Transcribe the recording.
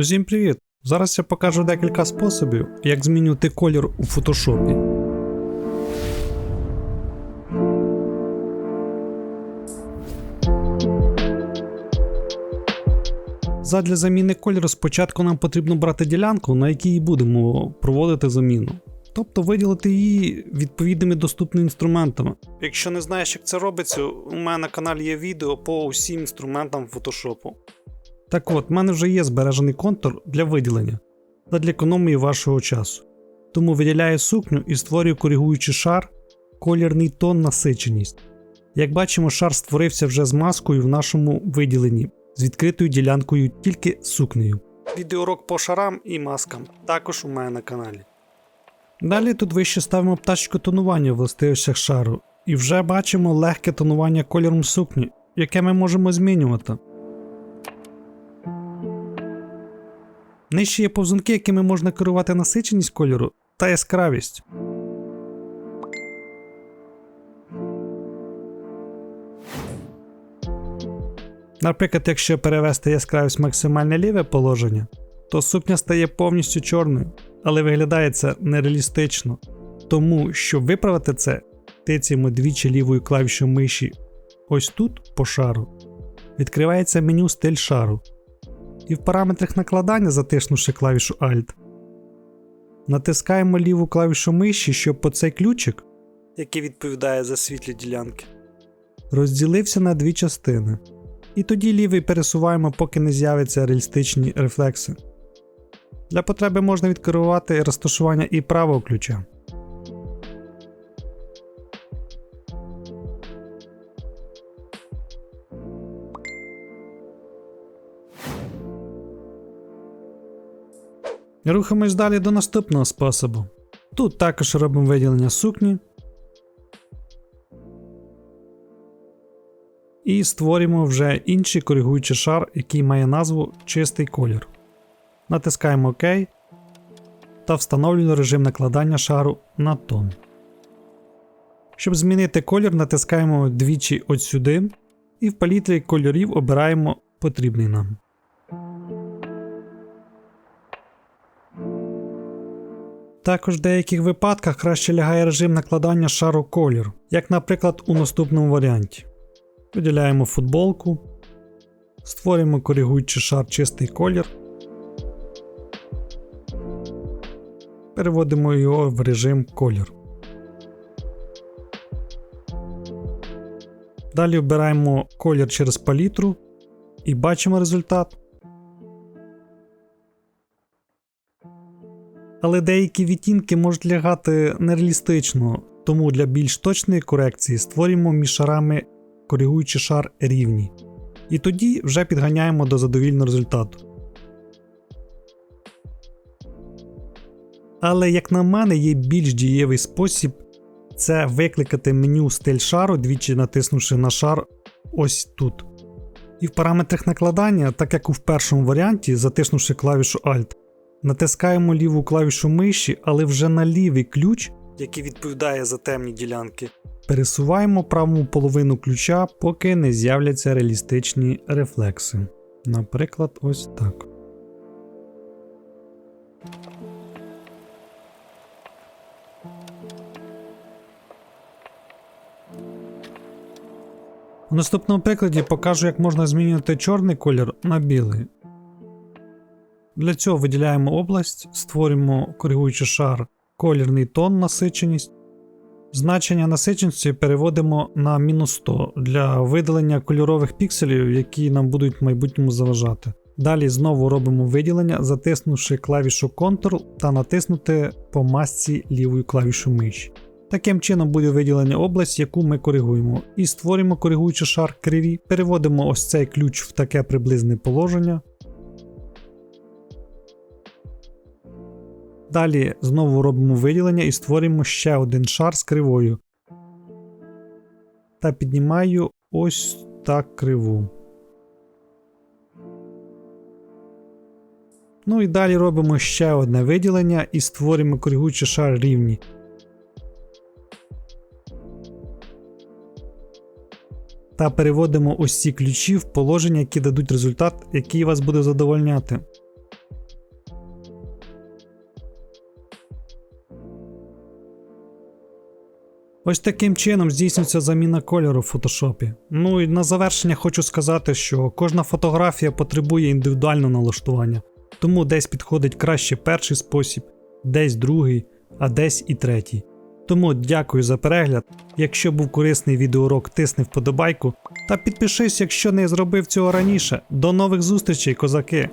Всім привіт! Зараз я покажу декілька способів, як змінювати колір у фотошопі. Задля заміни кольору спочатку нам потрібно брати ділянку, на якій будемо проводити заміну. Тобто виділити її відповідними доступними інструментами. Якщо не знаєш, як це робиться, у мене на каналі є відео по усім інструментам фотошопу. Так от, в мене вже є збережений контур для виділення та для економії вашого часу. Тому виділяю сукню і створюю коригуючий шар, колірний тон насиченість. Як бачимо, шар створився вже з маскою в нашому виділенні, з відкритою ділянкою тільки сукнею. Відеоурок по шарам і маскам також у мене на каналі. Далі тут вище ставимо пташку тонування в властивостях шару, і вже бачимо легке тонування кольором сукні, яке ми можемо змінювати. Нижче є повзунки, якими можна керувати насиченість кольору та яскравість. Наприклад, якщо перевести яскравість в максимальне ліве положення, то сукня стає повністю чорною, але виглядає це нереалістично. Тому, щоб виправити це, тицяємо двічі лівою клавішою миші ось тут по шару. Відкривається меню стиль шару. І в параметрах накладання, затиснувши клавішу Alt, натискаємо ліву клавішу миші, щоб по цей ключик, який відповідає за світлі ділянки, розділився на дві частини. І тоді лівий пересуваємо, поки не з'являться реалістичні рефлекси. Для потреби можна відкерувати розташування і правого ключа. Рухаємось далі до наступного способу. Тут також робимо виділення сукні. І створюємо вже інший коригуючий шар, який має назву чистий колір. Натискаємо ОК та встановлюємо режим накладання шару на тон. Щоб змінити колір, натискаємо двічі от сюди і в палітрі кольорів обираємо потрібний нам. Також в деяких випадках краще лягає режим накладання шару колір, як наприклад у наступному варіанті. Виділяємо футболку, створюємо коригуючий шар чистий колір, переводимо його в режим колір. Далі обираємо колір через палітру і бачимо результат. Але деякі відтінки можуть лягати нереалістично, тому для більш точної корекції створюємо між шарами коригуючий шар рівні. І тоді вже підганяємо до задовільного результату. Але, як на мене, є більш дієвий спосіб це викликати меню стиль шару, двічі натиснувши на шар ось тут. І в параметрах накладання, так як у в першому варіанті, затиснувши клавішу Alt, натискаємо ліву клавішу миші, але вже на лівий ключ, який відповідає за темні ділянки, пересуваємо праву половину ключа, поки не з'являться реалістичні рефлекси. Наприклад, ось так. У наступному прикладі покажу, як можна змінювати чорний колір на білий. Для цього виділяємо область, створюємо коригуючий шар колірний тон насиченість. Значення насиченості переводимо на мінус 100 для видалення кольорових пікселів, які нам будуть в майбутньому заважати. Далі знову робимо виділення, затиснувши клавішу Ctrl та натиснути по масці лівою клавішу миші. Таким чином буде виділення область, яку ми коригуємо, і створюємо коригуючий шар криві, переводимо ось цей ключ в таке приблизне положення. Далі знову робимо виділення і створюємо ще один шар з кривою. Та піднімаю ось так криву. Ну і далі робимо ще одне виділення і створюємо коригуючий шар рівні. Та переводимо ось ці ключі в положення, які дадуть результат, який вас буде задовольняти. Ось таким чином здійснюється заміна кольору в фотошопі. Ну і на завершення хочу сказати, що кожна фотографія потребує індивідуального налаштування, тому десь підходить краще перший спосіб, десь другий, а десь і третій. Тому дякую за перегляд. Якщо був корисний відеоурок, тисни вподобайку та підпишись, якщо не зробив цього раніше. До нових зустрічей, козаки!